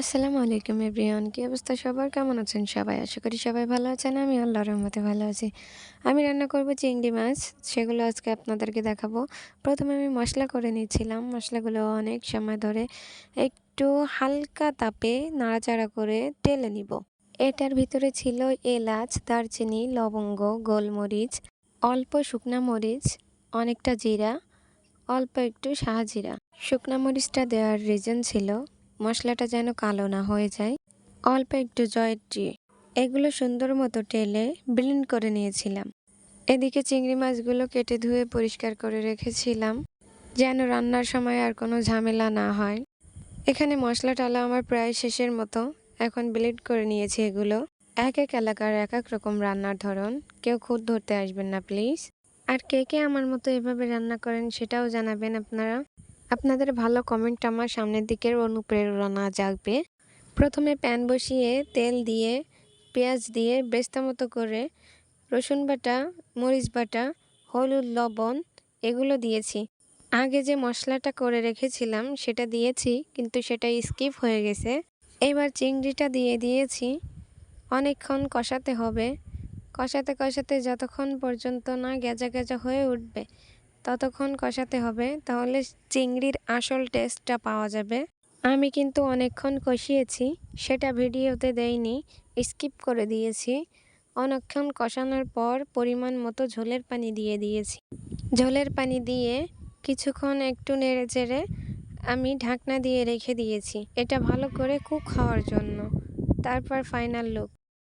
আসসালামু আলাইকুম এভরিওয়ান, কি অবস্থা সবার? কেমন আছেন সবাই? আশা করি সবাই ভালো আছেন, আমি আল্লাহর রহমতে ভালো আছি। আমি রান্না করব চিংড়ি মাছ, সেগুলো আজকে আপনাদেরকে দেখাবো। প্রথমে আমি মশলা করে নিয়েছিলাম, মশলাগুলো অনেক সময় ধরে একটু হালকা তাপে নাড়াচাড়া করে টেলে নিব। এটার ভিতরে ছিল এলাচ, দারচিনি, লবঙ্গ, গোলমরিচ, অল্প শুকনা মরিচ, অনেকটা জিরা, অল্প একটু শাহজিরা শুকনা মরিচটা দেওয়ার রিজন ছিল মশলাটা যেন কালো না হয়ে যায়। অল্প একটু জয়ত্রী এগুলো সুন্দর মতো টেলে ব্লেন্ড করে নিয়েছিলাম। এদিকে চিংড়ি মাছগুলো কেটে ধুয়ে পরিষ্কার করে রেখেছিলাম, যেন রান্নার সময় আর কোনো ঝামেলা না হয়। এখানে মশলা টালা আমার প্রায় শেষের মতো। এখন ব্লেন্ড করে নিয়েছি এগুলো। এক এক এলাকার এক এক রকম রান্নার ধরন। কেউ খুদ ধরতে আসবেন না, প্লিজ। আর কে কে আমার মতো এভাবে রান্না করেন সেটাও জানাবেন আপনারা। আপনাদের ভালো কমেন্ট আমার সামনের দিকের অনুপ্রেরণা জাগবে। প্রথমে প্যান বসিয়ে তেল দিয়ে, পেঁয়াজ দিয়ে বেস্তা মতো করে রসুন বাটা, মরিচ বাটা, হলুদ, লবণ এগুলো দিয়েছি। আগে যে মশলাটা করে রেখেছিলাম সেটা দিয়েছি, কিন্তু সেটা স্কিপ হয়ে গেছে। এবার চিংড়িটা দিয়ে দিয়েছি। অনেকক্ষণ কষাতে হবে। কষাতে কষাতে যতক্ষণ পর্যন্ত না গেজা গেজা হয়ে উঠবে ততক্ষণ কষাতে হবে, তাহলে চিংড়ির আসল টেস্টটা পাওয়া যাবে। আমি কিন্তু অনেকক্ষণ কষিয়েছি, সেটা ভিডিওতে দেইনি স্কিপ করে দিয়েছি। অনেকক্ষণ কষানোর পর পরিমাণ মতো ঝোলের পানি দিয়ে দিয়েছি। ঝোলের পানি দিয়ে কিছুক্ষণ একটু নেড়ে চেড়ে আমি ঢাকনা দিয়ে রেখে দিয়েছি, এটা ভালো করে কুক হওয়ার জন্য। তারপর ফাইনাল লুক